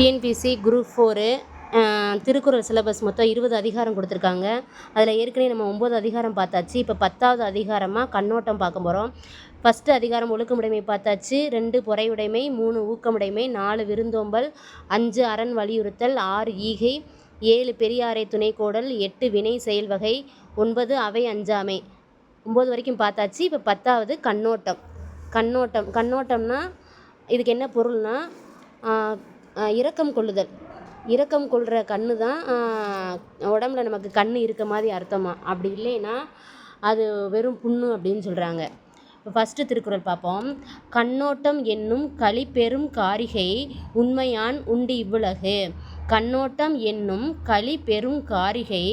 TNPSC group four Thirukkural syllabus மொத்தம் இருபது அதிகாரம் கொடுத்துருக்காங்க. அதில் ஏற்கனவே நம்ம ஒம்பது அதிகாரம் பார்த்தாச்சு. இப்போ பத்தாவது அதிகாரமாக கண்ணோட்டம் பார்க்க போகிறோம் ஃபஸ்ட்டு அதிகாரம் ஒழுக்கமுடைமை பார்த்தாச்சு. ரெண்டு பொறையுடைமை மூணு ஊக்கமுடைமை நாலு விருந்தோம்பல் அஞ்சு அரண் வலியுறுத்தல் ஆறு ஈகை ஏழு பெரியாரை துணைக்கோடல் எட்டு வினை செயல் வகை ஒன்பது அவை அஞ்சாமை. ஒம்பது வரைக்கும் பார்த்தாச்சு. இப்போ பத்தாவது கண்ணோட்டம். கண்ணோட்டம் கண்ணோட்டம்னா இதுக்கு என்ன பொருள்னா இரக்கம் கொள்ளுதல். இரக்கம் கொள்கிற கண்ணு தான் உடம்புல நமக்கு கண் இருக்க மாதிரி அர்த்தமா? அப்படி இல்லைன்னா அது வெறும் புண்ணு அப்படின்னு சொல்கிறாங்க இப்போ ஃபஸ்ட்டு திருக்குறள் பார்ப்போம். கண்ணோட்டம் என்னும் களிப்பெரும் காரிகை உண்மையான் உண்டு இவ்வுலகு. கண்ணோட்டம் என்னும் களிப்பெரும் காரிகை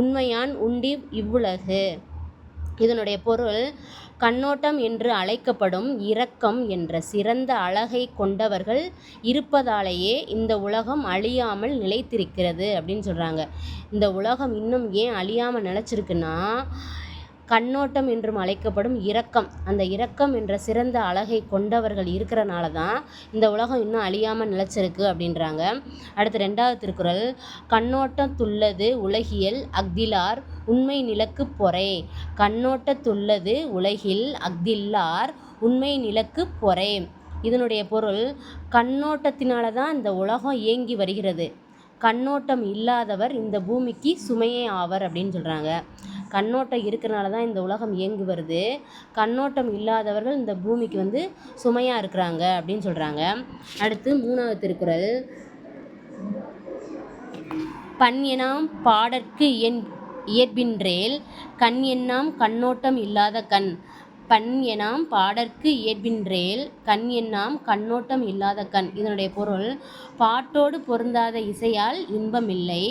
உண்மையான் உண்டு இவ்வுலகு. இதனுடைய பொருள் கண்ணோட்டம் என்று அழைக்கப்படும் இரக்கம் என்ற சிறந்த அழகை கொண்டவர்கள் இருப்பதாலேயே இந்த உலகம் அழியாமல் நிலைத்திருக்கிறது அப்படின்னு சொல்கிறாங்க இந்த உலகம் இன்னும் ஏன் அழியாமல் நிலச்சிருக்குன்னா கண்ணோட்டம் என்றும் அழைக்கப்படும் இரக்கம். அந்த இரக்கம் என்ற சிறந்த அழகை கொண்டவர்கள் இருக்கிறனால தான் இந்த உலகம் இன்னும் அழியாமல் நிலச்சிருக்கு அப்படின்றாங்க. அடுத்து ரெண்டாவது திருக்குறள் கண்ணோட்டத்துள்ளது உலகியல் அக்திலார் உண்மை நிலக்கு பொறை. கண்ணோட்டத்துள்ளது உலகில் அக்தில்லார் உண்மை நிலக்கு பொறை. இதனுடைய பொருள் கண்ணோட்டத்தினால தான் இந்த உலகம் இயங்கி வருகிறது. கண்ணோட்டம் இல்லாதவர் இந்த பூமிக்கு சுமையே ஆவர் அப்படின்னு சொல்கிறாங்க கண்ணோட்டம் இருக்கிறனால தான் இந்த உலகம் இயங்கி வருது. கண்ணோட்டம் இல்லாதவர்கள் இந்த பூமிக்கு வந்து சுமையாக இருக்கிறாங்க அப்படின்னு சொல்கிறாங்க அடுத்து மூணாவது திருக்குறள். பண் எனாம் பாடற்கு என் இயற்பின்றேல் கண் எண்ணாம் கண்ணோட்டம் இல்லாத கண். பண் எனாம் பாடற்கு இயற்பின்றேல் கண் என்னாம் கண்ணோட்டம் இல்லாத கண். இதனுடைய பொருள் பாட்டோடு பொருந்தாத இசையால் இன்பம் இல்லை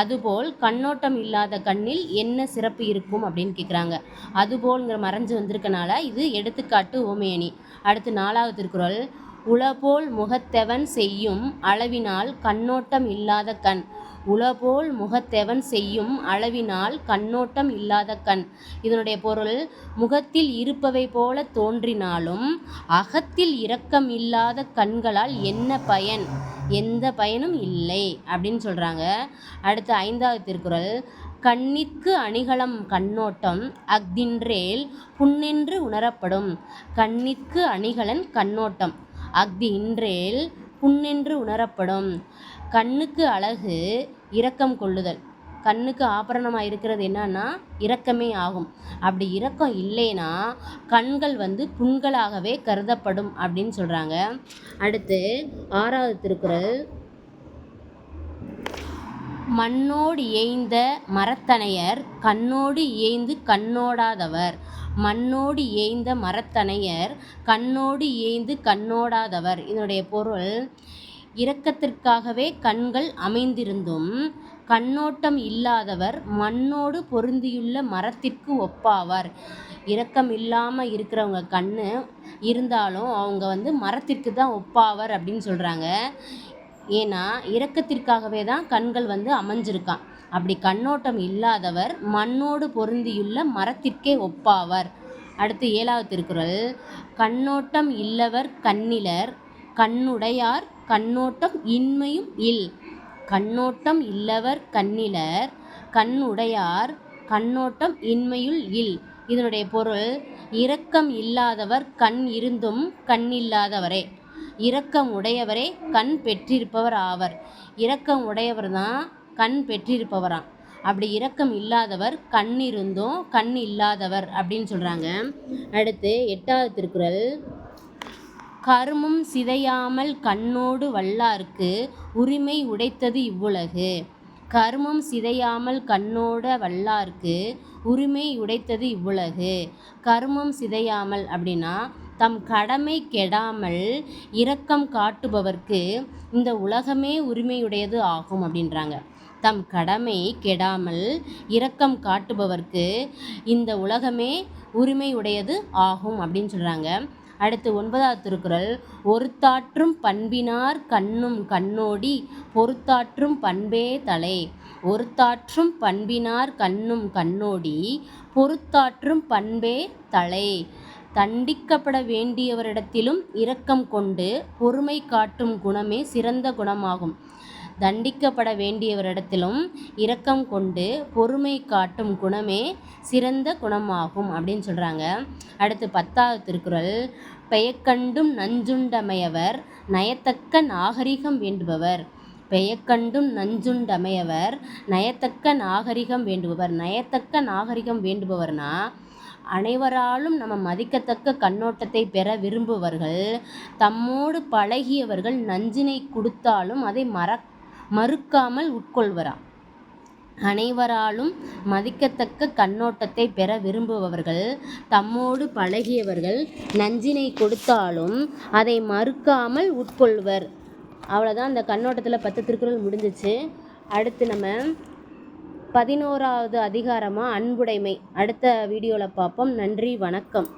அதுபோல் கண்ணோட்டம் இல்லாத கண்ணில் என்ன சிறப்பு இருக்கும் அப்படின்னு கேட்குறாங்க அதுபோல்ங்கிற மறைஞ்சு வந்திருக்கனால இது எடுத்துக்காட்டு ஓமையணி. அடுத்து நாலாவது திருக்குறள் உளபோல் முகத்தெவன் செய்யும் அளவினால் கண்ணோட்டம் இல்லாத கண். உளபோல் முகத்தெவன் செய்யும் அளவினால் கண்ணோட்டம் இல்லாத கண். இதனுடைய பொருள் முகத்தில் இருப்பவை போல தோன்றினாலும் அகத்தில் இரக்கம் இல்லாத கண்களால் என்ன பயன்? எந்த பயனும் இல்லை அப்படின்னு சொல்கிறாங்க அடுத்து ஐந்தாவது திருக்குறள் கண்ணிற்கு அணிகலம் கண்ணோட்டம் அஃதின்றேல் புண்ணென்று உணரப்படும். கண்ணிற்கு அணிகலன் கண்ணோட்டம். அஃது இன்றேல் புண்ணென்று உணரப்படும். கண்ணுக்கு அழகு இரக்கம் கொள்ளுதல். கண்ணுக்கு ஆபரணமாக இருக்கிறது என்னன்னா இரக்கமே ஆகும். அப்படி இரக்கம் இல்லைன்னா கண்கள் வந்து புண்களாகவே கருதப்படும் அப்படின்னு சொல்கிறாங்க அடுத்து ஆறாவது திருக்குறள். மண்ணோடு ஏய்ந்த மரத்தனையர் கண்ணோடு ஏய்ந்து கண்ணோடாதவர். மண்ணோடு ஏய்ந்த மரத்தனையர் கண்ணோடு ஏய்ந்து கண்ணோடாதவர். இதனுடைய பொருள் இரக்கத்திற்காகவே கண்கள் அமைந்திருந்தும் கண்ணோட்டம் இல்லாதவர் மண்ணோடு பொருந்தியுள்ள மரத்திற்கு ஒப்பாவார். இரக்கம் இல்லாமல் இருக்கிறவங்க கண் இருந்தாலும் அவங்க வந்து மரத்திற்கு தான் ஒப்பாவர் அப்படின்னு சொல்கிறாங்க ஏன்னா இரக்கத்திற்காகவே தான் கண்கள் வந்து அமைஞ்சிருக்கான். அப்படி கண்ணோட்டம் இல்லாதவர் மண்ணோடு பொருந்தியுள்ள மரத்திற்கே ஒப்பாவர். அடுத்து ஏழாவது திருக்குறள். கண்ணோட்டம் இல்லவர் கண்ணிலர் கண்ணுடையார் கண்ணோட்டம் இன்மையும் இல். கண்ணோட்டம் இல்லவர் கண்ணிலர் கண்ணுடையார் கண்ணோட்டம் இன்மையுள் இல். இதனுடைய பொருள் இரக்கம் இல்லாதவர் கண் இருந்தும் கண் இல்லாதவரே இரக்கம் உடையவரே கண் பெற்றிருப்பவர் ஆவர். இரக்கம் உடையவர் தான் கண் பெற்றிருப்பவராம். அப்படி இரக்கம் இல்லாதவர் கண் இருந்தும் கண் இல்லாதவர் அப்படின்னு சொல்கிறாங்க அடுத்து எட்டாவது திருக்குறள். கருமம் சிதையாமல் கண்ணோடு வல்லார்க்கு உரிமை உடைத்தது இவ்வுலகு. கருமம் சிதையாமல் கண்ணோட வல்லார்க்கு உரிமை உடைத்தது இவ்வுலகு. கருமம் சிதையாமல் அப்படின்னா தம் கடமை கெடாமல் இரக்கம் காட்டுபவர்க்கு இந்த உலகமே உரிமையுடையது ஆகும் அப்படின்றாங்க. தம் கடமை கெடாமல் இரக்கம் காட்டுபவர்க்கு இந்த உலகமே உரிமையுடையது ஆகும் அப்படின்னு சொல்கிறாங்க அடுத்து ஒன்பதாவது திருக்குறள் ஒருத்தாற்றும் பண்பினார் கண்ணும் கண்ணோடி பொறுத்தாற்றும் பண்பே தலை. ஒருத்தாற்றும் பண்பினார் கண்ணும் கண்ணோடி பொறுத்தாற்றும் பண்பே தலை. தண்டிக்கப்பட வேண்டியவரிடத்திலும் இரக்கம் கொண்டு பொறுமை காட்டும் குணமே சிறந்த குணமாகும். தண்டிக்கப்பட வேண்டியவரிடத்திலும் இரக்கம் கொண்டு பொறுமை காட்டும் குணமே சிறந்த குணமாகும் அப்படின்னு சொல்கிறாங்க அடுத்து பத்தாவது திருக்குறள் பெயக்கண்டும் நஞ்சுண்டமையவர் நயத்தக்க நாகரிகம் வேண்டுபவர். பெயக்கண்டும் நஞ்சுண்டமையவர் நயத்தக்க நாகரிகம் வேண்டுபவர். நயத்தக்க நாகரிகம் வேண்டுபவர்னா அனைவராலும் நம்ம மதிக்கத்தக்க கண்ணோட்டத்தை பெற விரும்புவர்கள் தம்மோடு பழகியவர்கள் நஞ்சினை கொடுத்தாலும் அதை மற மறுக்காமல் உட்கொள்வராம் அனைவராலும் மதிக்கத்தக்க கண்ணோட்டத்தை பெற விரும்புபவர்கள் தம்மோடு பழகியவர்கள் நஞ்சினை கொடுத்தாலும் அதை மறுக்காமல் உட்கொள்வர். அவ்வளோதான் அந்த கண்ணோட்டத்தில் பத்து திருக்குறள் முடிஞ்சிச்சு. அடுத்து நம்ம பதினோராவது அதிகாரமாக அன்புடைமை. அடுத்த வீடியோவில் பார்ப்போம். நன்றி வணக்கம்.